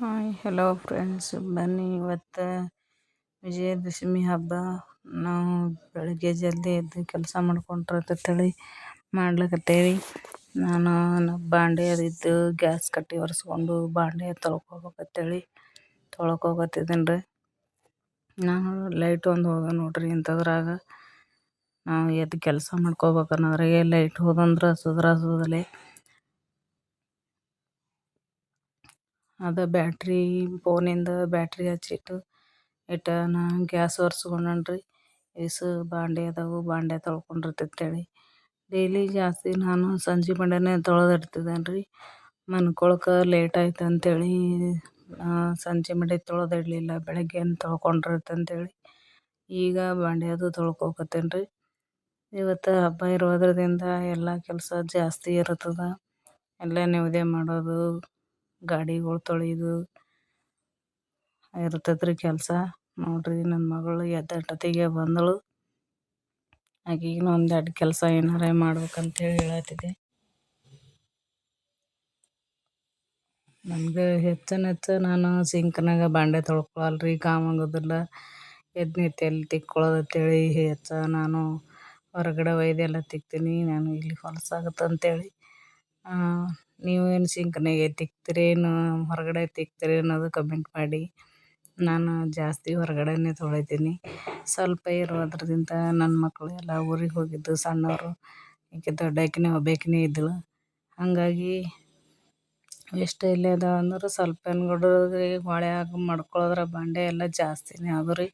Hi hello friends ಬನ್ನಿ ಇವತ್ತು ವಿಜಯದಶಮಿ ಹಬ್ಬ. ನಾವು ಬೆಳಗ್ಗೆ ಜಲ್ದಿ ಎದ್ದು ಕೆಲಸ ಮಾಡ್ಕೊಂಡ್ರತೇಳಿ ಮಾಡ್ಲಕತ್ತೇವಿ. ನಾನು ಬಾಂಡೆ ಅದಿದ್ದು ಗ್ಯಾಸ್ ಕಟ್ಟಿ ಒರೆಸ್ಕೊಂಡು ಬಾಂಡೆ ತೊಳ್ಕೊಬೇಕತ್ತೇಳಿ. ತೊಳ್ಕೊಬತ್ತಿದ್ದೀನಿ ರೀ ನಾನು ಲೈಟ್ ಒಂದು ಹೋದ ನೋಡ್ರಿ ಇಂಥದ್ರಾಗ. ನಾವು ಎದ್ದು ಕೆಲಸ ಮಾಡ್ಕೋಬೇಕನ್ನೋದ್ರಾಗೆ ಲೈಟ್ ಹೋದಂದ್ರೆ ಸುಧಾರಿಸೋದಲೆ ಅದು ಬ್ಯಾಟ್ರಿ ಫೋನಿಂದ ಬ್ಯಾಟ್ರಿ ಹಚ್ಚಿಟ್ಟು ಇಟ್ಟ ನಾ ಗ್ಯಾಸ್ ಒರೆಸ್ಕೊಂಡೇನ್ರಿ. ಇಸು ಬಾಂಡೆ ಅದಾವು, ಬಾಂಡೆ ತೊಳ್ಕೊಂಡಿರ್ತೇಳಿ ಡೈಲಿ ಜಾಸ್ತಿ ನಾನು ಸಂಜೆ ಬಂಡೆನೇ ತೊಳೆದಿಡ್ತಿದ್ದೇನೆ ರೀ ಮನ್ಕೊಳಕ್ಕೆ ಲೇಟ್ ಆಯ್ತು ಅಂತೇಳಿ ಸಂಜೆ ಮಂಡೆ ತೊಳೆದಿಡಲಿಲ್ಲ, ಬೆಳಗ್ಗೆನೇ ತೊಳ್ಕೊಂಡಿರ್ತಂತೇಳಿ. ಈಗ ಬಾಂಡೆ ಅದು ತೊಳ್ಕೊಕತ್ತೇನೆ ರೀ ಇವತ್ತು ಹಬ್ಬ ಇರೋದ್ರದಿಂದ ಎಲ್ಲ ಕೆಲಸ ಜಾಸ್ತಿ ಇರ್ತದೆ ಎಲ್ಲ ನೈವೇದ್ಯ ಮಾಡೋದು ಗಾಡಿಗಳು ತೊಳೆಯೋದು ಇರ್ತದ್ರಿ ಕೆಲಸ. ನೋಡಿರಿ ನನ್ನ ಮಗಳು ಎದ್ದೇಳಷ್ಟೊತ್ತಿಗೆ ಬಂದಳು. ಆಕೀಗ ಒಂದು ಎರಡು ಕೆಲಸ ಏನಾರ ಮಾಡ್ಬೇಕಂತೇಳಿ ಹೇಳತ್ತಿದ್ದೆ. ನನಗೆ ಹೆಚ್ಚು ನಾನು ಸಿಂಕ್ನಾಗ ಬಾಂಡೆ ತೊಳ್ಕೊಳಲ್ರಿ ಕಾಮಾಗೋದಿಲ್ಲ ಎದ್ದು ನಿಂತು ಎಲ್ಲಿ ತಿಕ್ಕೊಳ್ಳೋದು ಅಂತೇಳಿ ಹೆಚ್ಚು ನಾನು ಹೊರಗಡೆ ಒಯ್ದೆಲ್ಲ ತಿಕ್ತೀನಿ ನಾನು ಇಲ್ಲಿ ಹೊಲಸಾಗತ್ತೆ ನೀವು ಏನು ಸಿಂಕ್ನಾಗೆ ತಿಕ್ತೀರಿ, ಏನು ಹೊರಗಡೆ ತಿಕ್ತೀರಿ ಅನ್ನೋದು ಕಮೆಂಟ್ ಮಾಡಿ. ನಾನು ಜಾಸ್ತಿ ಹೊರಗಡೆನೇ ತೊಳಿತೀನಿ. ಸ್ವಲ್ಪ ಇರೋದ್ರದಿಂದ ನನ್ನ ಮಕ್ಕಳು ಎಲ್ಲ ಊರಿಗೆ ಹೋಗಿದ್ದು, ಸಣ್ಣವರು, ಈಕೆ ದೊಡ್ಡಾಕಿನೇ, ಒಬ್ಬಾಕಿನೇ ಇದ್ದಳು. ಹಾಗಾಗಿ ಎಷ್ಟು ಇಲ್ಲೇ ಅದಾವ ಅಂದ್ರೆ ಸ್ವಲ್ಪ ಹೊಳೆ ಹೊಳ್ಯಾಗ ಮಾಡ್ಕೊಳ್ಳೋದ್ರ ಬಂಡೆ ಎಲ್ಲ ಜಾಸ್ತಿನೇ. ಅದು ರೀ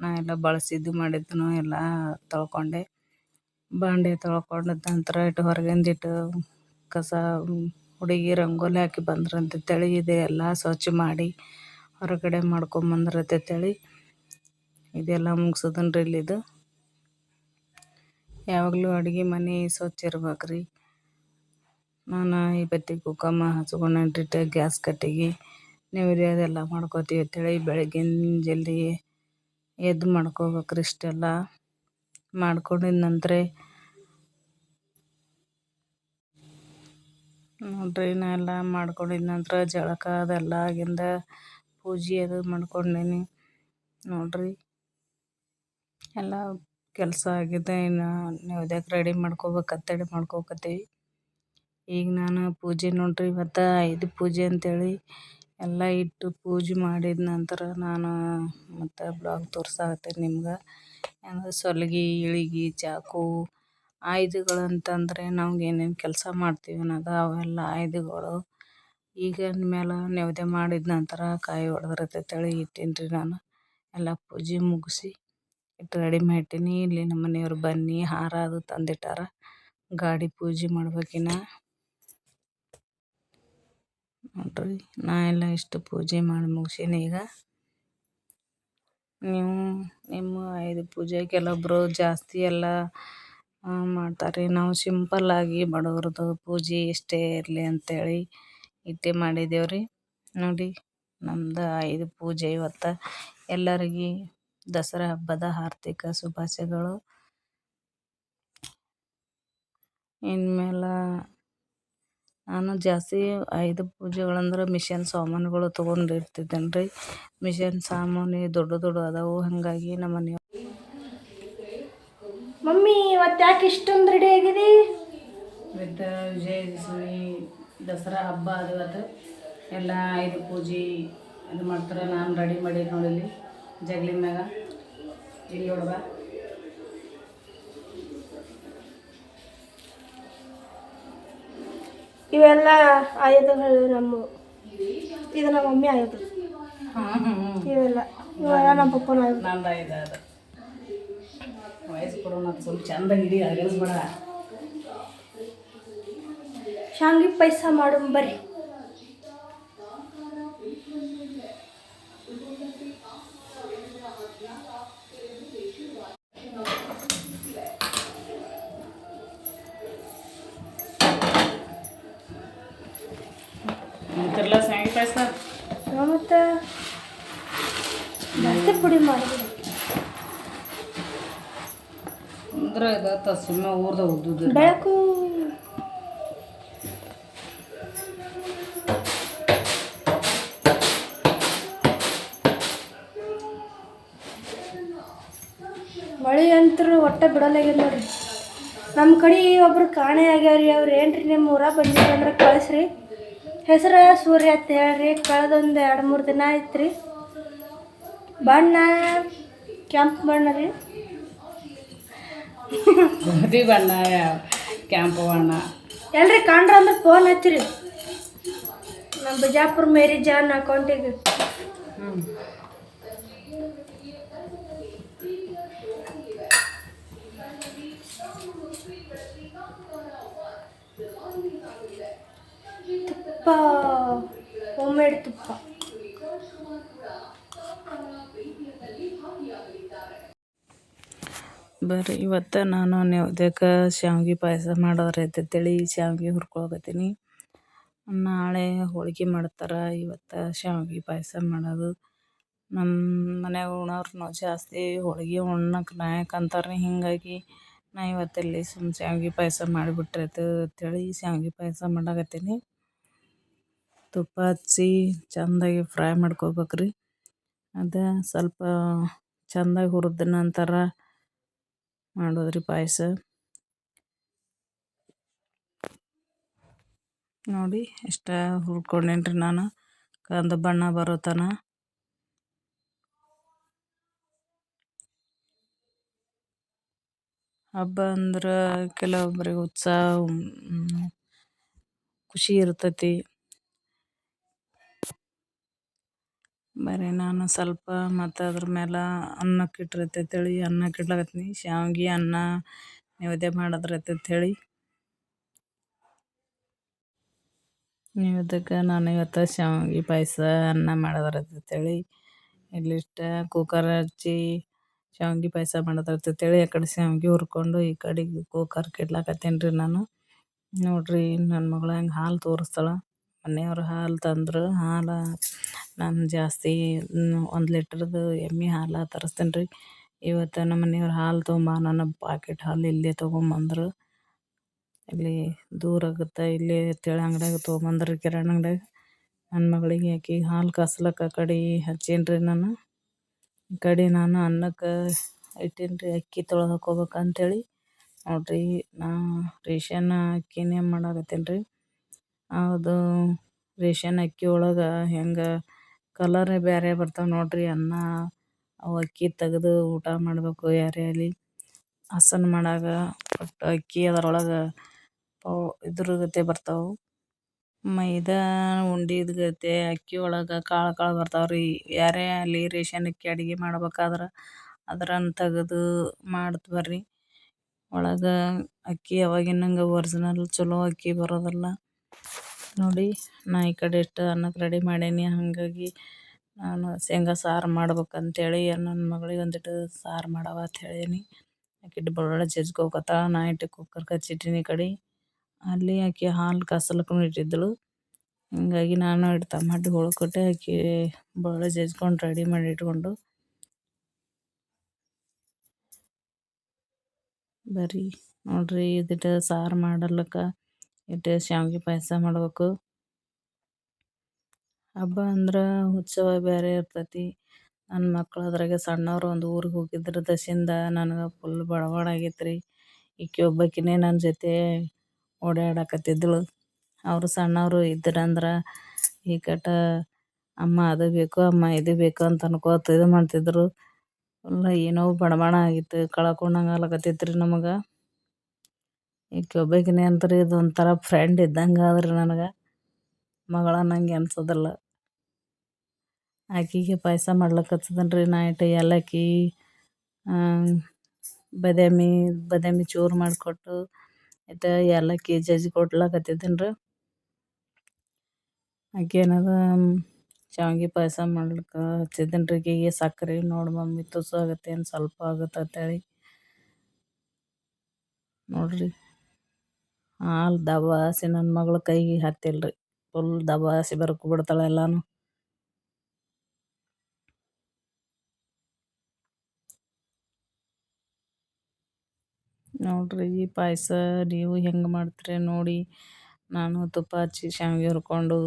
ನಾ ಎಲ್ಲ ಬಳಸಿದ್ದು ಮಾಡಿದ್ದನು ಎಲ್ಲ ತೊಳ್ಕೊಂಡೆ. ಬಾಂಡೆ ತೊಳ್ಕೊಂಡ ನಂತರ ಇಟ್ಟು ಹೊರಗಿಂದಿಟ್ಟು ಕಸ, ಹುಡುಗಿ ರಂಗೋಲಿ ಹಾಕಿ ಬಂದ್ರಂತೇಳಿ ಇದೆಲ್ಲ ಸ್ವಚ್ಛ ಮಾಡಿ ಹೊರಗಡೆ ಮಾಡ್ಕೊಂಬಂದ್ರಂತೇಳಿ ಇದೆಲ್ಲ ಮುಗ್ಸೋದನ್ರಿ ಇಲ್ಲಿದು. ಯಾವಾಗಲೂ ಅಡುಗೆ ಮನೆ ಸ್ವಚ್ಛ ರೀ ನಾನು ಈ ಬತ್ತಿ ಕುಕ್ಕಮ್ಮ ಹಚ್ಕೊಂಡೇನ್ರಿ ಗ್ಯಾಸ್ ಕಟ್ಟಿಗೆ ನೆವರಿ ಅದೆಲ್ಲ ಮಾಡ್ಕೋತೀವಿ ಅಂತೇಳಿ ಬೆಳಗ್ಗಿನ ಜಲ್ದಿ ಎದ್ದು ಮಾಡ್ಕೋಬೇಕ್ರಿ ಇಷ್ಟೆಲ್ಲ ಮಾಡ್ಕೊಂಡಿದ ನಂತರ ನೋಡ್ರಿ, ನಾ ಎಲ್ಲ ಮಾಡ್ಕೊಂಡಿದ ನಂತರ ಜಳಕ ಅದೆಲ್ಲ ಆಗಿಂದ ಪೂಜೆ ಅದು ಮಾಡ್ಕೊಂಡೇನಿ. ನೋಡ್ರಿ, ಎಲ್ಲ ಕೆಲಸ ಆಗಿದೆ ಇನ್ನು ನೈವೇದ್ಯಕ್ಕೆ ರೆಡಿ ಮಾಡ್ಕೋಬೇಕು ಅಂತೇಳಿ ಮಾಡ್ಕೋಕತ್ತೀವಿ. ಈಗ ನಾನು ಪೂಜೆ ನೋಡ್ರಿ, ಇವತ್ತು ಐದು ಪೂಜೆ ಅಂತೇಳಿ ಎಲ್ಲ ಇಟ್ಟು ಪೂಜೆ ಮಾಡಿದ ನಂತರ ನಾನು ಮತ್ತು ಬ್ಲಾಗ್ ತೋರ್ಸಾಕತ್ತೀನಿ ನಿಮ್ಗೆ. ಹೆಂಗೆ ಸೊಲ್ಗಿ, ಇಳಿಗಿ, ಚಾಕು ಆಯುಧಗಳು ಅಂತಂದರೆ ನಾವು ಏನೇನು ಕೆಲಸ ಮಾಡ್ತೀವಿ ಅನ್ನೋದು ಅವೆಲ್ಲ ಆಯುಧಗಳು ಈಗ ಮೇಲೆ ನೈವೇದ್ಯ ಮಾಡಿದ ನಂತರ ಕಾಯಿ ಹೊಡೆದ್ರತೇಳಿ ಇಟ್ಟೀನಿ ರೀ ನಾನು. ಎಲ್ಲ ಪೂಜೆ ಮುಗಿಸಿ ಇಟ್ಟು ರೆಡಿ ಮಾಡಿಟ್ಟೀನಿ ಇಲ್ಲಿ ನಮ್ಮ ಮನೆಯವ್ರು ಬನ್ನಿ, ಹಾರ ಅದು ತಂದಿಟ್ಟಾರ. ಗಾಡಿ ಪೂಜೆ ಮಾಡ್ಬೇಕಿನ ನೋಡ್ರಿ, ನಾ ಎಲ್ಲ ಇಷ್ಟು ಪೂಜೆ ಮಾಡಿ ಮುಗಿಸೀನಿ ಈಗ. ನೀವು ನಿಮ್ಮ ಐದು ಪೂಜೆ ಕೆಲವೊಬ್ಬರು ಜಾಸ್ತಿ ಎಲ್ಲ ಮಾಡ್ತಾರೆ ನಾವು ಸಿಂಪಲ್ ಆಗಿ ಬಡವರದು ಪೂಜೆ ಇಷ್ಟೇ ಇರಲಿ ಅಂತೇಳಿ ಇಟ್ಟೇ ಮಾಡಿದ್ದೇವೆ ರೀ ನೋಡಿ, ನಮ್ದು ಐದು ಪೂಜೆ ಇವತ್ತು. ಎಲ್ಲರಿಗೆ ದಸರಾ ಹಬ್ಬದ ಆರ್ಥಿಕ ಶುಭಾಶಯಗಳು. ಇನ್ಮೇಲೆ ನಾನು ಜಾಸ್ತಿ ಐದು ಪೂಜೆಗಳಂದ್ರೆ ಮಿಷನ್ ಸಾಮಾನುಗಳು ತೊಗೊಂಡಿರ್ತಿದ್ದೇನೆ ರೀ ಮಿಷನ್ ಸಾಮಾನು ದೊಡ್ಡ ದೊಡ್ಡ ಅದಾವು. ಹಾಗಾಗಿ ನಮ್ಮ ಮನೆ ಮಮ್ಮಿ ಇವತ್ತು ಯಾಕೆ ಇಷ್ಟೊಂದು ರೆಡಿ ಆಗಿದೆ? ವಿತ್ ವಿಜಯದಶಮಿ ದಸರಾ ಹಬ್ಬ ಅದು ಅದು. ಎಲ್ಲ ಐದು ಪೂಜೆ ಅದು ಮಾಡ್ತಾರೆ. ನಾನು ರೆಡಿ ಮಾಡಿ ನೋಡಿಲ್ಲಿ ಜಗ್ಲಿ ಮ್ಯಾಗ. ಇಲ್ಲಿ ನೋಡುವ ಇವೆಲ್ಲ ಆಯುಧಗಳು ನಮ್ಮ ಇದು ನಮ್ಮ ಮಮ್ಮಿ ಆಯುಧ. ಇವೆಲ್ಲ. ಇವೆಲ್ಲ ನಮ್ಮ ಪಪ್ಪನ ಆಯುಧ. ನಂದು ಅದು. ವಯಸ್ಸು ಕೊಡೋಣ ಸ್ವಲ್ಪ ಚಂದ ಹಿಡಿ ಅಗಲಿಸ್ಬೇಡ ಶಾಂಗಿ ಪಾಯಸ ಮಾಡು ಬರ್ರಿ. ಸುಮ್ಮನೆ ಅಂತೂ ಉದ್ದುದು ಬೆಳಕು. ಮಳೆ ಒಟ್ಟ ಬಿಡಲಾಗಿಲ್ಲ ರೀ ನಮ್ಮ ಕಡೆ ಒಬ್ರು ಕಾಣೆ ಆಗ್ಯಾವ್ರಿ, ಅವ್ರು ಏನ್ರಿ ನಿಮ್ಮ ಊರ ಬಂದಿರಿ ಕಳಿಸ್ರಿ. ಹೆಸರು ಸೂರ್ಯ ಅಂತ ಹೇಳ್ರಿ, ಕಳೆದೊಂದು ಎರಡು ಮೂರು ದಿನ ಆಯ್ತು ರೀ ಬಣ್ಣ, ಕೆಂಪು ಬಣ್ಣ ರೀ. ಗೋಧಿ ಬಣ್ಣ ಕೆಂಪು ಬಣ್ಣ. ಎಲ್ರಿ ಕಾಣ್ರ ಅಂದ್ರೆ ಫೋನ್ ಹಚ್ಚಿರಿ. ನಮ್ಮ ಬಿಜಾಪುರ ಮೇರಿ ಜಾನ್ ಅಕೌಂಟಿಗೆ. ತುಪ್ಪ ಹೋಮ್ಮೇಡ್ ತುಪ್ಪ. ಬರ್ರಿ, ಇವತ್ತು ನಾನು ನೈವೇದ್ಯಕ್ಕೆ ಶಾವ್ಗಿ ಪಾಯಸ ಮಾಡೋರು ಅಂತೇಳಿ ಶಾವ್ಗೆ ಹುರ್ಕೊಳಕತ್ತೀನಿ. ನಾಳೆ ಹೋಳ್ಗೆ ಮಾಡ್ತಾರೆ, ಇವತ್ತು ಶಾವ್ಗೆ ಪಾಯಸ ಮಾಡೋದು. ನಮ್ಮ ಮನ್ಯಾಗ ಉಣೋರ್ನು ಜಾಸ್ತಿ ಹೋಳ್ಗಿ ಉಣ್ಣಕ್ಕೆ ನಾಯಕ ಅಂತಾರೆ ಹೀಗಾಗಿ ನಾ ಇವತ್ತಲ್ಲಿ ಸುಮ್ಮ ಶಾವ್ಗೆ ಪಾಯಸ ಮಾಡಿಬಿಟ್ರಾಯ್ತು ಅಂತೇಳಿ ಶಾವ್ಗೆ ಪಾಯಸ ಮಾಡಕತ್ತೀನಿ. ತುಪ್ಪ ಹಚ್ಚಿ ಚೆಂದಾಗಿ ಫ್ರೈ ಮಾಡ್ಕೋಬೇಕ್ರಿ. ಅದು ಸ್ವಲ್ಪ ಚೆಂದಾಗಿ ಹುರಿದ ನಂತರ ಮಾಡೋದ್ರಿ ಪಾಯಸ? ನೋಡಿ ಇಷ್ಟ ಹುರ್ಕೊಂಡೇನ್ರಿ ನಾನು. ಕಂದ ಬಣ್ಣ ಬರೋ ತನ. ಹಬ್ಬ ಅಂದ್ರೆ ಕೆಲವೊಬ್ಬರಿಗೆ ಉತ್ಸಾಹ ಖುಷಿ ಇರ್ತೈತಿ. ಬರೀ ನಾನು ಸ್ವಲ್ಪ ಮತ್ತು ಅದ್ರ ಮೇಲೆ ಅನ್ನಕ್ಕೆ ಇಟ್ಟಿರ್ತೈತೇಳಿ ಅನ್ನಕ್ಕೆ ಇಡ್ಲಕತ್ತೀನಿ. ಶಾವ್ಗೆ ಅನ್ನ ನೈವೇದ್ಯ ಅಂತ ಹೇಳಿ ನೈವೇದ್ಯಕ್ಕೆ ನಾನು ಇವತ್ತು ಶಾವ್ಗೆ ಪಾಯಸ ಅನ್ನ ಮಾಡೋದ್ರೈತೇಳಿ ಇಲ್ಲಿಷ್ಟ ಕುಕ್ಕರ್ ಹಚ್ಚಿ ಶಾವ್ಗೆ ಪಾಯಸ ಮಾಡೋದ್ರೈತೇಳಿ ಆ ಕಡೆ ಶಾವ್ಗೆ ಹುರ್ಕೊಂಡು ಈ ಕಡೆ ಕುಕ್ಕರ್ಗೆ ಇಡ್ಲಕತ್ತೀನಿ ರೀ ನಾನು. ನೋಡ್ರಿ ನನ್ನ ಮಗಳು ಹೆಂಗೆ ಹಾಲು ತೋರಿಸ್ತಾಳೆ. ಮನೆಯವ್ರು ಹಾಲು ತಂದ್ರು ಹಾಲು ನಾನು ಜಾಸ್ತಿ ಒಂದು ಲೀಟ್ರದ್ದು ಎಮ್ಮೆ ಹಾಲು ತರಿಸ್ತೀನಿ ರೀ. ಇವತ್ತು ನಮ್ಮ ಮನೆಯವ್ರು ಹಾಲು ತೊಗೊಂಬ, ನನ್ನ ಪಾಕೆಟ್ ಹಾಲು ಇಲ್ಲೇ ತೊಗೊಂಬಂದ್ರು. ಇಲ್ಲಿ ದೂರ ಆಗುತ್ತೆ, ಇಲ್ಲಿ ತೆಳು ಅಂಗಡಿಯಾಗ ತೊಗೊಂಬಂದ್ರಿ ಕಿರಾಣಿ ಅಂಗಡ್ಯಾಗ. ನನ್ನ ಮಗಳಿಗೆ ಹಾಕಿ ಹಾಲು ಕಾಸ್ಲಕ್ಕ ಕಡೆ ಹಚ್ಚೀನಿ ರೀ ನಾನು. ಈ ಕಡೆ ನಾನು ಅನ್ನಕ್ಕೆ ಇಟ್ಟೀನಿ ರೀ, ಅಕ್ಕಿ ತೊಳೆದು ಹಾಕೋಬೇಕಂತೇಳಿ ನೋಡ್ರಿ, ನಾ ರೇಷನ್ ಅಕ್ಕಿನೇ ಮಾಡಕತ್ತೀನಿ ರೀ. ಅದು ರೇಷನ್ ಅಕ್ಕಿ ಒಳಗೆ ಹೆಂಗೆ ಕಲರೇ ಬೇರೆ ಬರ್ತಾವೆ ನೋಡ್ರಿ. ಅನ್ನ, ಅವು ಅಕ್ಕಿ ತೆಗ್ದು ಊಟ ಮಾಡಬೇಕು ಯಾರೇ ಆಗಲಿ. ಹಸನ್ ಮಾಡಾಗ ಒಟ್ಟು ಅಕ್ಕಿ ಅದರೊಳಗೆ ಪೌ ಇದ್ರ ಗತೆ ಬರ್ತಾವೆ. ಮೈದಾ ಉಂಡಿದ ಗತೆ ಅಕ್ಕಿ ಒಳಗೆ ಕಾಳು ಕಾಳು ಬರ್ತಾವೆ ರೀ ಯಾರೇ ಆಗಲಿ ರೇಷನ್ ಅಕ್ಕಿ ಅಡಿಗೆ ಮಾಡ್ಬೇಕಾದ್ರೆ ಅದ್ರನ್ನ ತೆಗೆದು ಬರ್ರಿ. ಒಳಗೆ ಅಕ್ಕಿ ಅವಾಗಿನಂಗೆ ಒರ್ಜಿನಲ್ ಚಲೋ ಅಕ್ಕಿ ಬರೋದಿಲ್ಲ. ನೋಡಿ, ನಾ ಈ ಕಡೆ ಇಷ್ಟು ಅನ್ನಕ್ಕೆ ರೆಡಿ ಮಾಡೇನಿ. ಹಾಗಾಗಿ ನಾನು ಶೇಂಗಾ ಸಾರು ಮಾಡ್ಬೇಕಂತೇಳಿ ನನ್ನ ಮಗಳಿಗೆ ಒಂದಿಟ್ಟು ಸಾರು ಮಾಡವ ಅಂತ ಹೇಳೀನಿ. ಆಕಿಟ್ಟು ಬೆಳ್ಳುಳ್ಳಿ ಜಜ್ಕೋಕತ್ತಾಳ ನಾ ಇಟ್ಟು ಕುಕ್ಕರ್ ಕಚ್ಚಿಟ್ಟಿನಿ ಕಡೆ. ಅಲ್ಲಿ ಆಕೆ ಹಾಲು ಕಸಲಕ್ಕೂ ಇಟ್ಟಿದ್ದಳು ಹಿಂಗಾಗಿ ನಾನು ಇಟ್ಟು ಟಮಾಟಿ ಹೋಳ್ಕೊಟ್ಟೆ ಆಕೆ ಬೆಳ್ಳುಳ್ಳಿ ಜಜ್ಕೊಂಡು ರೆಡಿ ಮಾಡಿ ಇಟ್ಕೊಂಡು. ಬರ್ರಿ ನೋಡ್ರಿ, ಇದಿಟ್ಟು ಸಾರು ಮಾಡಲಕ್ಕ ಇಟ್ಟು ಶಾವ್ಗೆ ಪಾಯಸ ಮಾಡ್ಬೇಕು? ಹಬ್ಬ ಅಂದ್ರೆ ಉತ್ಸವ ಬೇರೆ ಇರ್ತೈತಿ. ನನ್ನ ಮಕ್ಳು ಅದ್ರಾಗೆ ಸಣ್ಣವ್ರು ಒಂದು ಊರಿಗೆ ಹೋಗಿದ್ರು ದಸಿಂದ ನನಗೆ ಫುಲ್ ಬಡಬಡ ಆಗೈತ್ರಿ. ಈಕೆ ಒಬ್ಬಾಕಿನೇ ನನ್ನ ಜೊತೆ ಓಡಾಡಕತ್ತಿದ್ದಳು ಅವರು ಸಣ್ಣವರು ಇದ್ರಂದ್ರೆ ಈ ಕಟ ಅಮ್ಮ ಅದು ಬೇಕು, ಅಮ್ಮ ಇದು ಬೇಕು ಅಂತ ಅನ್ಕೋತ ಇದು ಮಾಡ್ತಿದ್ರು. ಫುಲ್ ಏನೋ ಬಡಬಡ ಆಗಿತ್ತು, ಕಳ್ಕೊಂಡಂಗೆ ಆಗ್ಲಕತ್ತೈತ್ರಿ ನಮಗೆ. ಈಕೆ ಒಬ್ಬಾಕಿನೇ ಅಂತಾರೆ ಇದು ಒಂಥರ ಫ್ರೆಂಡ್ ಇದ್ದಂಗೆ ಆದ್ರೆ ನನಗೆ. ಮಗಳ ನಂಗೆ ಅನ್ಸೋದಿಲ್ಲ. ಆಕಿಗೆ ಪಾಯಸ ಮಾಡ್ಲಕತ್ತದನ್ ರೀ ನೈಟ್ ಏಲಕ್ಕಿ ಬದಾಮಿ ಬದಾಮಿ ಚೂರು ಮಾಡಿಕೊಟ್ಟು ಇಟ್ಟು ಏಲಕ್ಕಿ ಜಜ್ಜಿ ಕೊಡ್ಲಕತ್ತಿದ್ದೀನಿ ರೀ ಆಕೆ ಏನದ ಶಾವಿಗೆ ಪಾಯಸ ಮಾಡ್ಲಿಕ್ಕೆ ಹಚ್ಚಿದ್ದೀನಿ ರೀ ಈಗ ಸಕ್ಕರೆ ನೋಡಿ ಮಮ್ಮಿ ತುಸು ಆಗತ್ತೇನು ಸ್ವಲ್ಪ ಆಗುತ್ತೆ ಅಂತೇಳಿ. ನೋಡ್ರಿ. ಹಾಲು ದಬಾಸಿ ನನ್ನ ಮಗಳ ಕೈಗೆ ಹತ್ತಿಲ್ರಿ. ರೀ ಫುಲ್ ದಬಾಸಿ ಬರ್ಕು ಬಿಡ್ತಾಳೆ ಎಲ್ಲಾನು. ನೋಡ್ರಿ ಈ ಪಾಯಸ ನೀವು ಹೆಂಗೆ ಮಾಡ್ತೀರಿ ನೋಡಿ. ನಾನು ತುಪ್ಪ ಹಚ್ಚಿ ಶಾವಿಗೆ ಹುರ್ಕೊಂಡು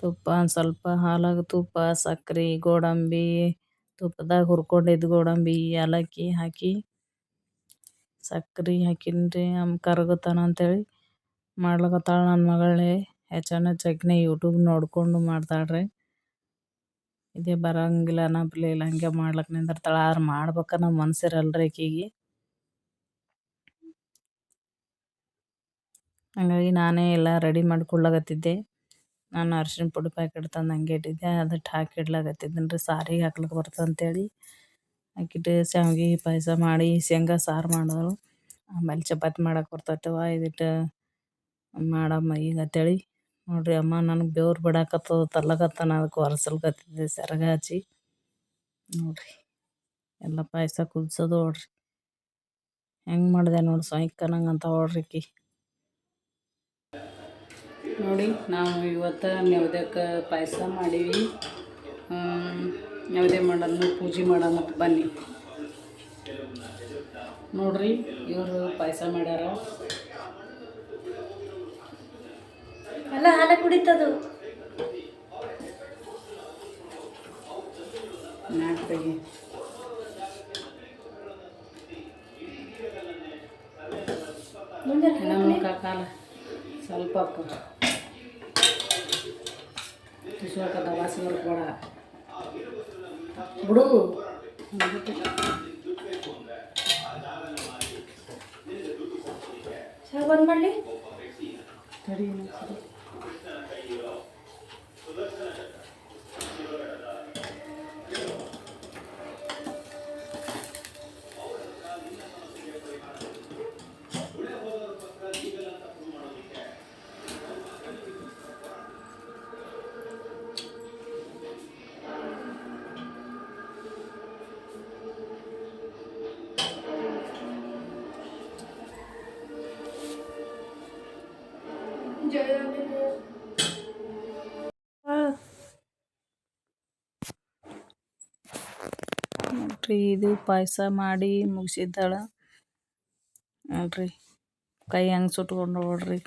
ತುಪ್ಪ ಒಂದು ಸ್ವಲ್ಪ ಹಾಲಾಗ ತುಪ್ಪ, ಸಕ್ರೆ, ಗೋಡಂಬಿ, ತುಪ್ಪದಾಗ ಹುರ್ಕೊಂಡಿದ್ದು ಗೋಡಂಬಿ, ಏಲಕ್ಕಿ ಹಾಕಿ ಸಕ್ರೆ ಹಾಕಿನ್ರಿ ಅಮ್ ಅಂತ ಅಂತೇಳಿ ಮಾಡ್ಲಕತ್ತಾಳ ನನ್ನ ಮಗಳೇ. ಹೆಚ್ಚಾನ ಹೆಚ್ಚಾಕಿನೇ ಯೂಟ್ಯೂಬ್ ನೋಡ್ಕೊಂಡು ಮಾಡ್ತಾಳ್ರಿ. ಇದೇ ಬರಂಗಿಲ್ಲ ಬ್ಲೇ ಇಲ್ಲ, ಹಂಗೆ ಮಾಡ್ಲಕ್ಕ ನಿಂದಿರ್ತಾಳೆ, ಆದ್ರೆ ನಮ್ಮ ಮನ್ಸಿರಲ್ರಿ ಈಕಿಗೆ ಹಂಗಾಗಿ ನಾನೇ ಎಲ್ಲ ರೆಡಿ ಮಾಡ್ಕೊಳ್ಳಾಕತ್ತಿದ್ದೆ. ನಾನು ಅರ್ಶಿನ ಪುಡಿ ಪ್ಯಾಕೆಟ್ ತಂದು ಹಂಗೆ ಇಟ್ಟಿದ್ದೆ ಅದಕ್ಕೆ ಹಾಕಿ ಇಡ್ಲಾಕತ್ತಿದ್ದೀನಿ ರೀ ಸಾರಿಗೆ ಹಾಕ್ಲಿಕ್ಕೆ ಬರ್ತದೆ ಅಂತೇಳಿ ಹಾಕಿಟ್ಟು ಶಾವ್ಗೆ ಪಾಯಸ ಮಾಡಿ, ಶೇಂಗಾ, ಸಾರು ಮಾಡಿದಳು ಆಮೇಲೆ ಚಪಾತಿ ಮಾಡಕ್ಕೆ ಬರ್ತೈತವ್ವ ಇದಿಟ್ಟು ಮಾಡಮ್ಮ ಈಗ ಅಂತೇಳಿ. ನೋಡಿರಿ ಅಮ್ಮ, ನನಗೆ ಬೆವ್ರು ಬಿಡಾಕತ್ತದ, ತರ್ಲಕತ್ತಾನ ಅದಕ್ಕೆ ಒರೆಸಲ್ಕತ್ತಿದ್ದೆ ಸೆರಗ ಹಚ್ಚಿ. ನೋಡಿರಿ, ಎಲ್ಲ ಪಾಯಸ ಕುದಿಸೋದು ನೋಡ್ರಿ. ಹೆಂಗೆ ಮಾಡಿದೆ ನೋಡಿ ಅಂತ ನೋಡ್ರಿ ಆಕಿ ನೋಡಿ, ನಾವು ಇವತ್ತು ನೈವೇದ್ಯಕ್ಕೆ ಪಾಯಸ ಮಾಡೀವಿ. ನೈವೇದ್ಯ ಮಾಡೋಣ ಪೂಜೆ ಮಾಡೋಣ ಬನ್ನಿ. ನೋಡ್ರಿ ಇವರು ಪಾಯಸ ಮಾಡ್ಯಾರ. ಎಲ್ಲ ಹಾಲ ಕುಡಿತದು. ನಾಟಕಿ ಇನ್ನೊಂದು ಕಾಲ ಸ್ವಲ್ಪ ತುಸುವಾಕದ ವಾಸಿ ಬರ್ಬೇಡ ಬಿಡು ಸಾಕು ಬಂದ್ ಮಾಡಲಿ ತಡಿ ನೋಡ್ರಿ, ಇದು ಪಾಯಸ ಮಾಡಿ ಮುಗಿಸಿದ್ದಾಳ. ನೋಡ್ರಿ, ಕೈ ಹೆಂಗೆ ಸುಟ್ಕೊಂಡು ನೋಡ್ರಿ.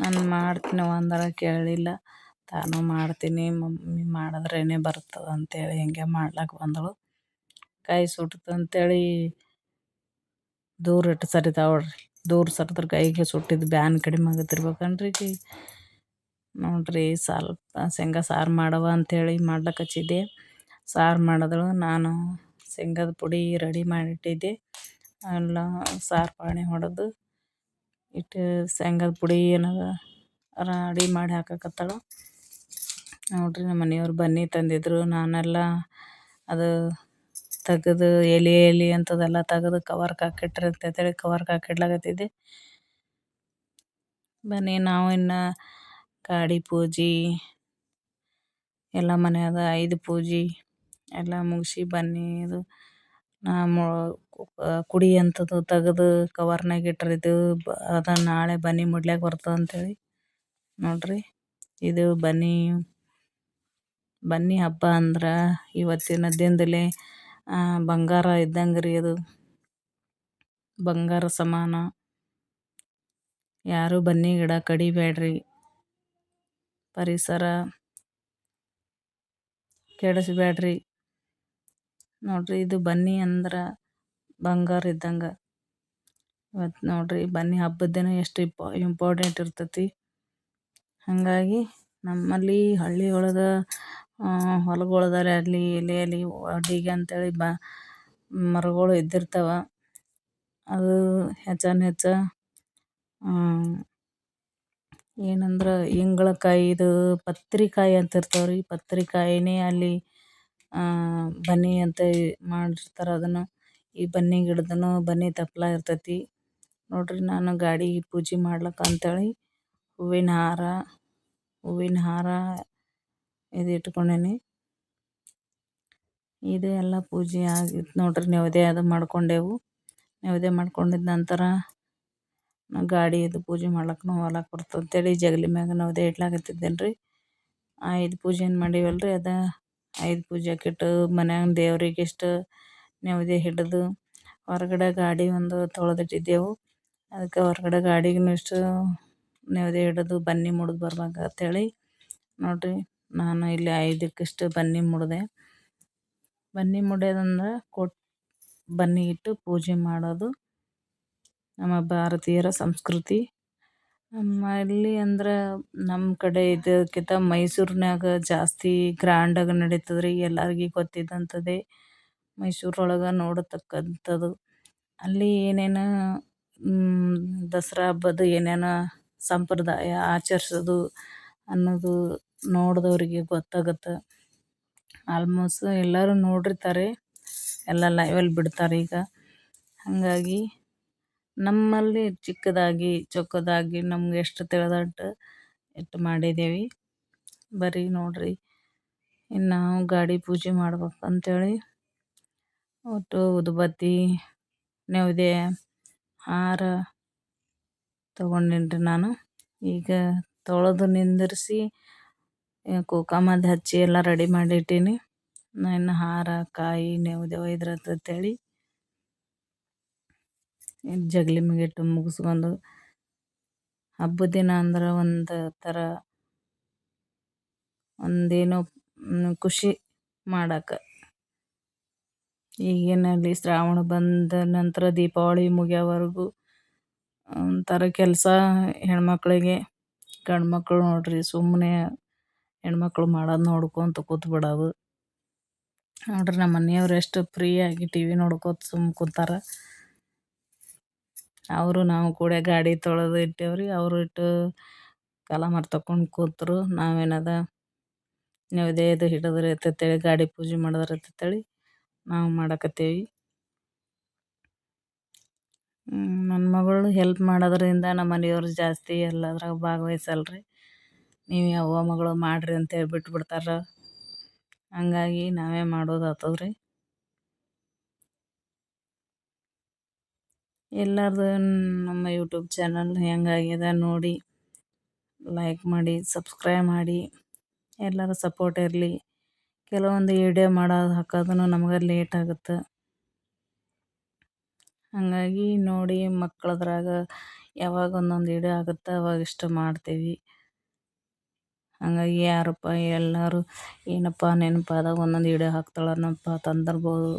ನಾನು ಮಾಡ್ತೀನಿ ಒಂದರ ಕೇಳಿಲ್ಲ. ತಾನು ಮಾಡ್ತೀನಿ, ಮಮ್ಮಿ ಮಾಡಿದ್ರೇನೆ ಬರ್ತದ ಅಂತೇಳಿ ಹಿಂಗೆ ಮಾಡ್ಲಿಕ್ಕೆ ಬಂದಳು. ಕೈ ಸುಟ್ತು ಅಂತೇಳಿ ದೂರ ಇಟ್ಟು ಸರಿತಾವ್ರಿ ದೂರ ಸರಿದ್ರೆ ಕೈಗೆ ಸುಟ್ಟಿದ್ದು ಬ್ಯಾನ್ ಕಡಿಮೆ ಆಗತ್ತಿರ್ಬೇಕನ್ರಿ ನೋಡ್ರಿ, ಸ್ವಲ್ಪ ಶೇಂಗಾ ಸಾರು ಮಾಡವ ಅಂಥೇಳಿ ಮಾಡ್ಲಕ್ಕೆ ಹಚ್ಚಿದ್ದೆ. ಸಾರು ಮಾಡಿದಳು, ನಾನು ಶೇಂಗಾದ ಪುಡಿ ರೆಡಿ ಮಾಡಿಟ್ಟಿದ್ದೆ. ಎಲ್ಲ ಸಾರು ಪಾಣಿ ಹೊಡೆದು ಇಟ್ಟು ಶೇಂಗದ ಪುಡಿ ಏನದ ರೆಡಿ ಮಾಡಿ ಹಾಕಕತ್ತಾಳ. ನೋಡ್ರಿ, ನಮ್ಮ ಮನೆಯವ್ರು ಬನ್ನಿ ತಂದಿದ್ರು. ನಾನೆಲ್ಲ ಅದು ತೆಗೆದು ಎಲೆ ಎಲೆ ಅಂಥದ್ದೆಲ್ಲ ತೆಗೆದು ಕವರ್ಗೆ ಹಾಕಿಟ್ರಿ ಅಂತೇಳಿ ಕವರ್ ಹಾಕಿಡ್ಲಾಗತ್ತಿದ್ದೆ ಬನ್ನಿ, ನಾವು ಇನ್ನು ಗಾಡಿ ಪೂಜೆ, ಎಲ್ಲ ಮನ್ಯಾಗ ಐದು ಪೂಜೆ ಎಲ್ಲ ಮುಗಿಸಿ ಬನ್ನಿ. ಇದು ನಮ್ಮ ಕುಡಿ ಅಂಥದ್ದು ತೆಗೆದು ಕವರ್ನಾಗ ಬ, ಅದು ನಾಳೆ ಬನ್ನಿ ಮುಡ್ಲಿಕ್ಕೆ ಬರ್ತದೆ ಅಂತೇಳಿ. ನೋಡ್ರಿ, ಇದು ಬನ್ನಿ ಬನ್ನಿ ಹಬ್ಬ ಅಂದ್ರೆ ಇವತ್ತಿನ ದಿನದಲ್ಲಿ ಬಂಗಾರ ಇದ್ದಂಗೆ ರೀ ಅದು ಬಂಗಾರ ಸಮಾನ. ಯಾರು ಬನ್ನಿ ಗಿಡ ಕಡಿಬೇಡ್ರಿ. ಪರಿಸರ ಕೆಡಿಸ್ಬೇಡ್ರಿ. ನೋಡ್ರಿ ಇದು ಬನ್ನಿ ಅಂದ್ರ ಬಂಗಾರ ಇದ್ದಂಗ. ಇವತ್ತು ನೋಡ್ರಿ ಬನ್ನಿ ಹಬ್ಬದ ದಿನ ಎಷ್ಟು ಇಂಪಾ ಇಂಪಾರ್ಟೆಂಟ್ ಇರ್ತೈತಿ. ಹಾಗಾಗಿ ನಮ್ಮಲ್ಲಿ ಹಳ್ಳಿ ಒಳಗೆ ಹೊಲಗೊಳದಲ್ಲಿ ಅಲ್ಲಿ ಇಲ್ಲಿ ಅಲ್ಲಿ ಅಡಿಗೆ ಅಂತೇಳಿ ಬ, ಮರಗಳು ಇದ್ದಿರ್ತಾವ. ಅದು ಹೆಚ್ಚಾನ್ ಹೆಚ್ಚ ಏನಂದ್ರೆ ಇಂಗ್ಳಕಾಯಿದು ಪತ್ರಿಕಾಯಿ ಅಂತ ರೀ ಪತ್ರಿಕಾಯಿನೇ ಅಲ್ಲಿ ಬನ್ನಿ ಅಂತ ಮಾಡಿರ್ತಾರೆ ಅದನ್ನು. ಈ ಬನ್ನಿ ಗಿಡದೂ ಬನ್ನಿ ತಪ್ಪಲ ಇರ್ತೈತಿ. ನೋಡ್ರಿ ನಾನು ಗಾಡಿ ಪೂಜೆ ಮಾಡ್ಲಿಕ್ಕೆ ಅಂತೇಳಿ ಹೂವಿನ ಹಾರ ಹೂವಿನ ಹಾರ ಇದು ಇಟ್ಕೊಂಡೇನಿ. ಇದು ಎಲ್ಲ ಪೂಜೆ ಆಗಿತ್ತು ನೋಡ್ರಿ ನೈವೇದ್ಯ ಅದು ಮಾಡ್ಕೊಂಡೆವು. ನೈವೇದ್ಯ ಮಾಡ್ಕೊಂಡಿದ್ದ ನಂತರ ಗಾಡಿ ಇದು ಪೂಜೆ ಮಾಡ್ಲಕ್ಕೂ ಹೊಲಕ್ಕೆ ಬರ್ತದೆ ಅಂತೇಳಿ ಜಗಲಿ ಮ್ಯಾಗ ನೈವೇದ್ಯ ಇಡ್ಲಾಕತ್ತಿದ್ದೇನೆ ರೀ ಇದು ಪೂಜೆ ಏನು ಮಾಡೀವಲ್ಲ ರೀ ಅದು ಐದು ಪೂಜೆಕಿಟ್ಟು ಮನ್ಯಾಗ ದೇವ್ರಿಗೆ ಇಷ್ಟು ನೈವೇದ್ಯ ಹಿಡಿದು ಹೊರಗಡೆ ಗಾಡಿ ಒಂದು ತೊಳೆದಿಟ್ಟಿದ್ದೆವು. ಅದಕ್ಕೆ ಹೊರಗಡೆ ಗಾಡಿಗೂ ಇಷ್ಟು ನೈವೇದ್ಯ ಹಿಡಿದು ಬನ್ನಿ ಮುಡ್ದು ಬರ್ಬೇಕು ಅಂತೇಳಿ. ನೋಡ್ರಿ, ನಾನು ಇಲ್ಲಿ ಐದಕ್ಕಿಷ್ಟು ಬನ್ನಿ ಮುಡಿದೆ. ಬನ್ನಿ ಮುಡಿಯೋದಂದ್ರೆ ಕೊಟ್ಟು ಬನ್ನಿ ಇಟ್ಟು ಪೂಜೆ ಮಾಡೋದು ನಮ್ಮ ಭಾರತೀಯರ ಸಂಸ್ಕೃತಿ. ನಮ್ಮಲ್ಲಿ ಅಂದ್ರೆ ನಮ್ಮ ಕಡೆ ಇದಕ್ಕಿಂತ ಮೈಸೂರಿನಾಗ ಜಾಸ್ತಿ ಗ್ರ್ಯಾಂಡಾಗಿ ನಡೀತದೆ ರೀ ಎಲ್ಲರಿಗೆ ಗೊತ್ತಿದ್ದಂಥದ್ದೇ ಮೈಸೂರೊಳಗೆ ನೋಡತಕ್ಕಂಥದ್ದು ಅಲ್ಲಿ ಏನೇನು ದಸರಾ ಹಬ್ಬದ ಏನೇನು ಸಂಪ್ರದಾಯ ಆಚರಿಸೋದು ಅನ್ನೋದು ನೋಡಿದವ್ರಿಗೆ ಗೊತ್ತಾಗುತ್ತೆ. ಆಲ್ಮೋಸ್ಟ್ ಎಲ್ಲರೂ ನೋಡಿರ್ತಾರೆ, ಎಲ್ಲ ಲೈವಲ್ಲಿ ಬಿಡ್ತಾರೆ ಈಗ. ಹಾಗಾಗಿ ನಮ್ಮಲ್ಲಿ ಚಿಕ್ಕದಾಗಿ, ಚೊಕ್ಕದಾಗಿ ನಮ್ಗೆ ಎಷ್ಟು ತಿಳಿದಟ್ಟು ಇಟ್ಟು ಮಾಡಿದ್ದೇವೆ. ಬರೀ ನೋಡ್ರಿ, ಇನ್ನು ನಾವು ಗಾಡಿ ಪೂಜೆ ಮಾಡ್ಬೇಕು ಅಂಥೇಳಿ ಒಟ್ಟು ಉದ್ಬತ್ತಿ, ನೈವೇದ್ಯ, ಹಾರ ತಗೊಂಡಿನ್ರಿ ನಾನು. ಈಗ ತೊಳೆದು ನಿಂದಿರಿಸಿ ಕುಂಕುಮದ ಹಚ್ಚಿ ಎಲ್ಲ ರೆಡಿ ಮಾಡಿಟ್ಟೀನಿ. ಇನ್ನು ಹಾರ, ಕಾಯಿ, ನೈವೇದ್ಯ ಅಂತ ಅಂತೇಳಿ ಜಗಲಿ ಮ್ಯಾಗಿಟ್ಟು ಮುಗಿಸ್ಕೊಂಡು ಹಬ್ಬದ ದಿನ ಅಂದ್ರೆ ಒಂದು ಥರ ಒಂದೇನೋ ಖುಷಿ ಮಾಡಕ್ಕೆ ಈಗೇನಲ್ಲಿ ಶ್ರಾವಣ ಬಂದ ನಂತರ ದೀಪಾವಳಿ ಮುಗಿಯೋವರೆಗೂ ಒಂಥರ ಕೆಲಸ ಹೆಣ್ಮಕ್ಳಿಗೆ, ಗಂಡು ಮಕ್ಕಳು ನೋಡಿರಿ ಸುಮ್ಮನೆ ಹೆಣ್ಮಕ್ಳು ಮಾಡೋದು ನೋಡ್ಕೊತ ಕೂತ್ಬಿಡೋದು ನೋಡ್ರಿ ನಮ್ಮ ಮನೆಯವ್ರು ಎಷ್ಟು ಫ್ರೀಯಾಗಿ ಟಿ ವಿ ನೋಡ್ಕೊತ ಸುಮ್ಮ ಕೂತಾರೆ. ಅವರು ನಾವು ಕೂಡ ಗಾಡಿ ತೊಳೆದು ಇಟ್ಟೇವ್ರಿ, ಅವರು ಇಟ್ಟು ಕಲಮರ ತಕೊಂಡು ಕೂತರು. ನಾವೇನದ ನೈವೇದ್ಯದ ಹಿಡಿದ್ರೆ ಅಂತೇಳಿ ಗಾಡಿ ಪೂಜೆ ಮಾಡಿದ್ರೆ ಅಂತೇಳಿ ನಾವು ಮಾಡಕತ್ತೀವಿ. ನನ್ನ ಮಗಳು ಹೆಲ್ಪ್ ಮಾಡೋದ್ರಿಂದ ನಮ್ಮ ಮನೆಯವರು ಜಾಸ್ತಿ ಎಲ್ಲದ್ರಾಗ ಭಾಗವಹಿಸಲ್ರಿ. ನೀವು ಯಾವ ಮಗಳು ಮಾಡಿರಿ ಅಂತೇಳಿ ಬಿಟ್ಬಿಡ್ತಾರೆ. ಹಂಗಾಗಿ ನಾವೇ ಮಾಡೋದು ಆಗ್ತದ್ರಿ ಎಲ್ಲರದು ನಮ್ಮ ಯೂಟ್ಯೂಬ್ ಚಾನಲ್ ಹೆಂಗಾಗ್ಯದ ನೋಡಿ. ಲೈಕ್ ಮಾಡಿ ಸಬ್ಸ್ಕ್ರೈಬ್ ಮಾಡಿ. ಎಲ್ಲರ ಸಪೋರ್ಟ್ ಇರಲಿ. ಕೆಲವೊಂದು ವಿಡಿಯೋ ಮಾಡೋದು ಹಾಕೋದನ್ನು ನಮ್ಗೆ ಲೇಟ್ ಆಗುತ್ತೆ. ಹಾಗಾಗಿ ನೋಡಿ ಮಕ್ಕಳದ್ರಾಗ ಯಾವಾಗ ಒಂದೊಂದು ವಿಡಿಯೋ ಆಗುತ್ತೆ ಅವಾಗ ಇಷ್ಟು ಮಾಡ್ತೀವಿ. ಹಾಗಾಗಿ ಯಾರಪ್ಪ ಎಲ್ಲರೂ ಏನಪ್ಪ ನೆನಪಾದಾಗ ಒಂದೊಂದು ವಿಡಿಯೋ ಹಾಕ್ತಾಳೇನಪ್ಪ ತಂದಿರ್ಬೋದು.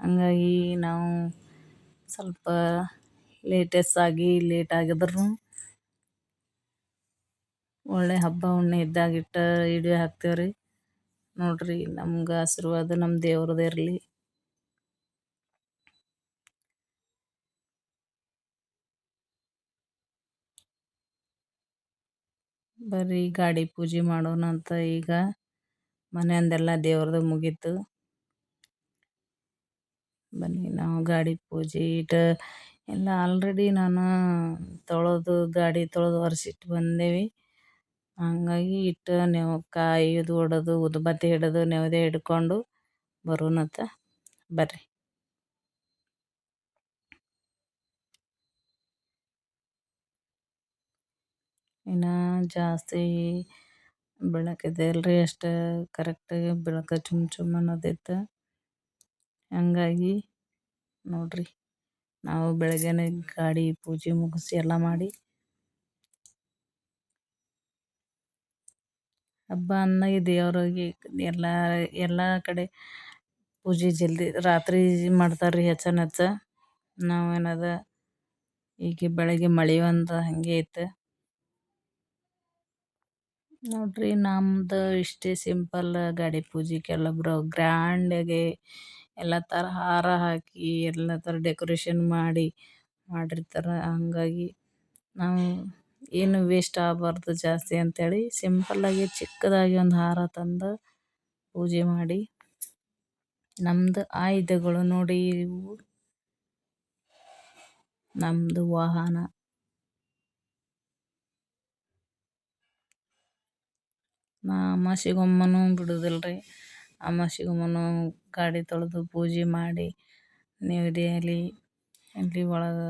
ಹಾಗಾಗಿ ನಾವು ಸ್ವಲ್ಪ ಲೇಟೆಸ್ಟ್ ಆಗಿ ಲೇಟ್ ಆಗಿದ್ರು ಒಳ್ಳೆ ಹಬ್ಬ ಹುಣ್ಣೆ ಇದ್ದಾಗಿಟ್ಟ ವಿಡಿಯೋ ಹಾಕ್ತೇವ್ರಿ. ನೋಡ್ರಿ ನಮ್ಗೆ ಆಶೀರ್ವಾದ ನಮ್ಮ ದೇವ್ರದ್ದು ಇರಲಿ. ಬರ್ರಿ ಗಾಡಿ ಪೂಜೆ ಮಾಡೋಣ ಅಂತ ಈಗ ಮನೆಯಂದೆಲ್ಲ ದೇವ್ರದ್ದು ಮುಗೀತು. ಬನ್ನಿ, ನಾವು ಗಾಡಿ ಪೂಜೆ ಇಟ್ಟು ಎಲ್ಲ ಆಲ್ರೆಡಿ ನಾನು ತೊಳೆದು, ಗಾಡಿ ತೊಳೆದು ಒರೆಸಿಟ್ಟು ಬಂದೇವಿ. ಹಂಗಾಗಿ ಇಟ್ಟು ನೀವು ಕಾಯಿ ಇದು ಹೊಡೆದು ಬತ್ತಿ ಹಿಡಿದು ನೆವದೆ ಹಿಡ್ಕೊಂಡು ಬರೋಣತ್ತ ಬರ್ರಿ. ಇನ್ನು ಜಾಸ್ತಿ ಬೆಳಕಿದೆ ಅಲ್ರಿ ಅಷ್ಟು ಕರೆಕ್ಟಾಗಿ ಬೆಳಕು ಚುಮ್ ಚುಮ್ ಅನ್ನೋದಿತ್ತು. ಹಂಗಾಗಿ ನೋಡ್ರಿ, ನಾವು ಬೆಳಗ್ಗೆನೆ ಗಾಡಿ ಪೂಜೆ ಮುಗಿಸಿ ಎಲ್ಲ ಮಾಡಿ ಹಬ್ಬ ಅಂದಾಗ ದೇವ್ರಿಗೆ ಎಲ್ಲ ಎಲ್ಲ ಕಡೆ ಪೂಜೆ ಜಲ್ದಿ ರಾತ್ರಿ ಮಾಡ್ತಾರೆ ರೀ ಹೆಚ್ಚನ ಹೆಚ್ಚ ನಾವೇನದ, ಈಗ ಬೆಳಗ್ಗೆ ಮಳೆ ಒಂದು ಹಂಗೆ ಇತ್ತು ನೋಡ್ರಿ ನಮ್ದು ಇಷ್ಟೇ ಸಿಂಪಲ್ ಗಾಡಿ ಪೂಜೆ ಕೆಲವೊಬ್ರು ಗ್ರ್ಯಾಂಡಾಗಿ ಎಲ್ಲ ಥರ ಹಾರ ಹಾಕಿ, ಎಲ್ಲ ಥರ ಡೆಕೋರೇಷನ್ ಮಾಡಿ, ಮಾಡಿರ್ತಾರೆ. ಹಂಗಾಗಿ ನಾವು ಏನು ವೇಸ್ಟ್ ಆಗಬಾರ್ದು ಜಾಸ್ತಿ ಅಂಥೇಳಿ ಸಿಂಪಲ್ಲಾಗಿ ಚಿಕ್ಕದಾಗಿ ಒಂದು ಹಾರ ತಂದು ಪೂಜೆ ಮಾಡಿ. ನಮ್ದು ಆಯುಧಗಳು ನೋಡಿ ಇವು. ನಮ್ಮದು ವಾಹನ. ನಾ ಅಮಾಸಿಗೊಮ್ಮನೂ ಬಿಡುದಿಲ್ಲ ರೀ ಅಮಾವಾಸ್ಯೆಗೊಮ್ಮನೂ ಗಾಡಿ ತೊಳೆದು ಪೂಜೆ ಮಾಡಿ ನೈವೇದ್ಯ ಎಲೆ ಅಲ್ಲಿ ಒಳಗೆ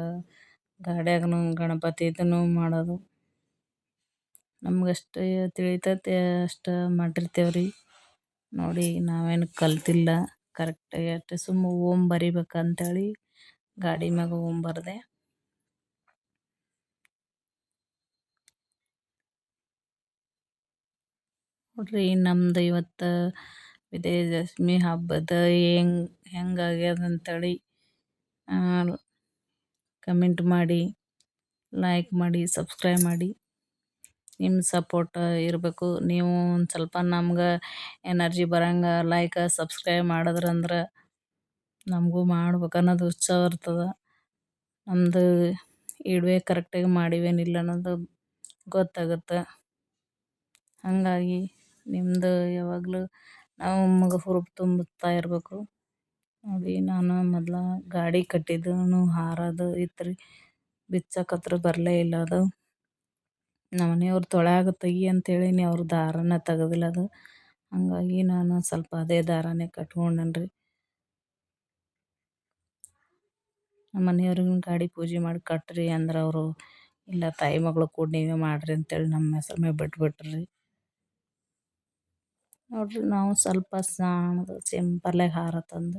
ಗಣಪತಿ ಇದನ್ನು ಮಾಡೋದು. ನಮ್ಗಷ್ಟು ತಿಳಿತೈತೆ, ಅಷ್ಟು ಮಾಡಿರ್ತೇವೆ ರೀ ನೋಡಿ, ನಾವೇನು ಕಲ್ತಿಲ್ಲ. ಕರೆಕ್ಟಾಗಿ ಅಷ್ಟು ಸುಮ್ಮ ಓಮ್ ಬರಿಬೇಕಂತೇಳಿ ಗಾಡಿ ಮ್ಯಾಗ ಓಮ್ ಬರೆದೆ. ನೋಡ್ರಿ, ನಮ್ದು ಇವತ್ತು ವಿಜಯದಶಮಿ ಹಬ್ಬದ ಹೆಂಗ್ ಹೆಂಗೆ ಆಗ್ಯದ ಅಂತೇಳಿ ಕಮೆಂಟ್ ಮಾಡಿ ಲೈಕ್ ಮಾಡಿ ಸಬ್ಸ್ಕ್ರೈಬ್ ಮಾಡಿ. ನಿಮ್ಮ ಸಪೋರ್ಟ್ ಇರಬೇಕು. ನೀವು ಒಂದು ಸ್ವಲ್ಪ ನಮ್ಗೆ ಎನರ್ಜಿ ಬರಂಗ ಲೈಕ್ ಸಬ್ಸ್ಕ್ರೈಬ್ ಮಾಡಿದ್ರಂದ್ರೆ ನಮಗೂ ಮಾಡ್ಬೇಕು ಅನ್ನೋದು ಉತ್ಸಾಹ ಇರ್ತದೆ. ನಮ್ಮದು ಇಡುವೆ ಕರೆಕ್ಟಾಗಿ ಮಾಡಿವೇನಿಲ್ಲ ಅನ್ನೋದು ಗೊತ್ತಾಗುತ್ತೆ. ಹಾಗಾಗಿ ನಿಮ್ಮದು ಯಾವಾಗಲೂ ನಾವು ಮಗ ಹುರುಪು ತುಂಬುತ್ತಾ ಇರಬೇಕು. ನೋಡಿ ನಾನು ಮೊದ್ಲು ಗಾಡಿ ಕಟ್ಟಿದ್ದೂ ಹಾರೋದು ಇತ್ತು ರೀ ಬಿಚ್ಚಕತ್ರ ಬರಲೇ ಇಲ್ಲ ಅದು. ನಮ್ಮ ಮನೆಯವ್ರು ತೊಳ್ಯಾಗ ತೆಗಿ ಅಂತೇಳೀನಿ ಅವ್ರ ದಾರನ ತೆಗೆದಿಲ್ಲ ಅದು. ಹಾಗಾಗಿ ನಾನು ಸ್ವಲ್ಪ ಅದೇ ದಾರನೇ ಕಟ್ಕೊಂಡನ್ರಿ. ನಮ್ಮ ಮನೆಯವ್ರಿಗೂ ಗಾಡಿ ಪೂಜೆ ಮಾಡಿ ಕಟ್ಟಿರಿ ಅಂದ್ರೆ ಅವರು, ಇಲ್ಲ ತಾಯಿ ಮಗಳು ಕೂಡ ನೀವೇ ಮಾಡಿರಿ ಅಂತೇಳಿ ನಮ್ಮ ಹೆಸ್ರ ಮ್ಯಾಗ ಬಿಟ್ಬಿಟ್ರು. ನೋಡಿರಿ ನಾವು ಸ್ವಲ್ಪ ಸಣ್ಣದು ಸಿಂಪಲ್ಲಾಗಿ ಹಾರ ತಂದು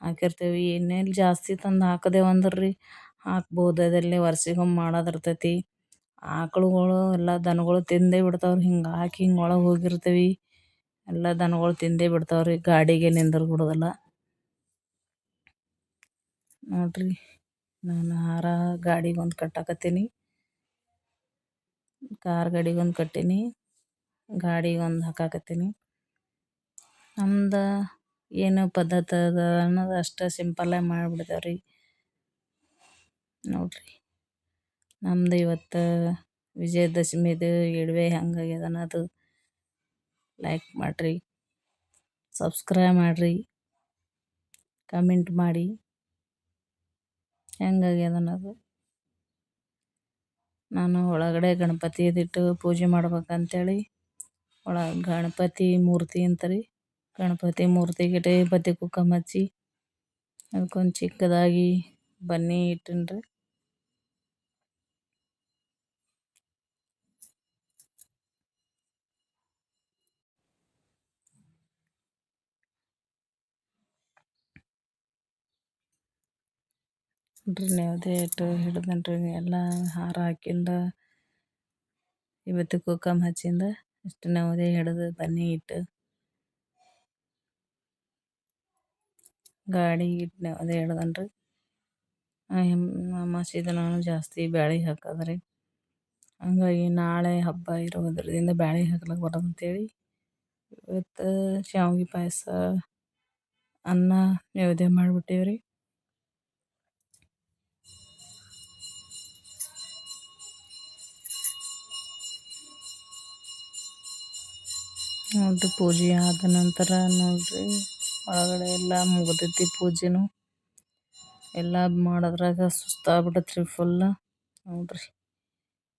ಹಾಕಿರ್ತೇವೆ. ಏನೇನು ಜಾಸ್ತಿ ತಂದು ಹಾಕಿದೆವು ಅಂದ್ರೆ ರೀ ಹಾಕ್ಬೋದು ಅದರಲ್ಲಿ ವರ್ಷಿಗೊಮ್ಮೆ ಮಾಡೋದಿರ್ತೈತಿ. ಆಕಳುಗಳು ಎಲ್ಲ ದನಗಳು ತಿಂದೇ ಬಿಡ್ತಾವೆ ರೀ ಹಿಂಗೆ ಹಾಕಿ ಹಿಂಗೆ ಒಳಗೆ ಹೋಗಿರ್ತೀವಿ. ಎಲ್ಲ ದನಗಳು ತಿಂದೇ ಬಿಡ್ತಾವೆ ರೀ ಗಾಡಿಗೆ ನಿಂದ್ರು ಬಿಡೋದಿಲ್ಲ ನೋಡಿರಿ ನಾನು ಹಾರ ಗಾಡಿಗೊಂದು ಕಟ್ಟಾಕತ್ತೀನಿ. ಕಾರ್ ಗಾಡಿಗೊಂದು ಕಟ್ಟೀನಿ. ಗಾಡಿಗೊಂದು ಹಾಕಾಕತ್ತೀನಿ. ನಮ್ದು ಏನು ಪದ್ಧತಿ ಅದ ಅನ್ನೋದು ಅಷ್ಟು ಸಿಂಪಲ್ಲಾಗಿ ಮಾಡ್ಬಿಡ್ತೇವೆ ರೀ ನೋಡಿರಿ, ನಮ್ದು ಇವತ್ತು ವಿಜಯದಶಮಿದು ಇಡುವೆ ಹೆಂಗಾಗ್ಯದ ಅನ್ನೋದು ಲೈಕ್ ಮಾಡಿರಿ ಸಬ್ಸ್ಕ್ರೈಬ್ ಮಾಡಿರಿ ಕಮೆಂಟ್ ಮಾಡಿ ಹೆಂಗಾಗ್ಯದ ಅನ್ನೋದು. ನಾನು ಒಳಗಡೆ ಗಣಪತಿದಿಟ್ಟು ಪೂಜೆ ಮಾಡ್ಬೇಕಂತೇಳಿ ಒಳ ಗಣಪತಿ ಮೂರ್ತಿ ಅಂತ ರೀ ಗಣಪತಿ ಮೂರ್ತಿಗಿಟ್ಟು ಬತ್ತಿ ಕುಂಕುಮ ಹಚ್ಚಿ, ಅದಕ್ಕೊಂದು ಚಿಕ್ಕದಾಗಿ ಬನ್ನಿ ಇಟ್ಟಿನ್ರಿ. ನೈವೇದ್ಯ ಇಟ್ಟು ಹಿಡ್ದನ್ರಿ ಎಲ್ಲ ಹಾರ ಹಾಕಿಂದ ಇವತ್ತು ಕುಕಮ್ ಹಚ್ಚಿಂದ ಇಷ್ಟು ನವದೆ ಹಿಡಿದು ಬನ್ನಿ ಇಟ್ಟು. ಗಾಡಿ ಅದು ಹಿಡ್ದೇನಿ ರೀ ಅಮಾವಾಸ್ಯೆ ದಿನಾನು ಜಾಸ್ತಿ ಬ್ಯಾಳಿ ಹಾಕದ್ರಿ. ಹಂಗಾಗಿ ನಾಳೆ ಹಬ್ಬ ಇರೋದ್ರಿಂದ ಬ್ಯಾಳಿ ಹಾಕ್ಲಿಕ್ಕೆ ಬರೋದು ಅಂತೇಳಿ ಇವತ್ತು ಶಾವಿಗೆ ಪಾಯಸ, ಅನ್ನ ನೈವೇದ್ಯ ಮಾಡಿಬಿಟ್ಟೀವಿ ರೀ ನೋಡಿರಿ ಪೂಜೆ ಆದ ನಂತರ ನೋಡಿರಿ. ಒಳಗಡೆ ಎಲ್ಲ ಮುಗ್ದೈತಿ ಪೂಜೆನೂ. ಎಲ್ಲ ಮಾಡೋದ್ರಾಗ ಸುಸ್ತಾಗ್ಬಿಟ್ಟೈತ್ರಿ ಫುಲ್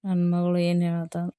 ನನ್ನ ಮಗಳು ಏನು ಹೇಳ್ತಾಳೆ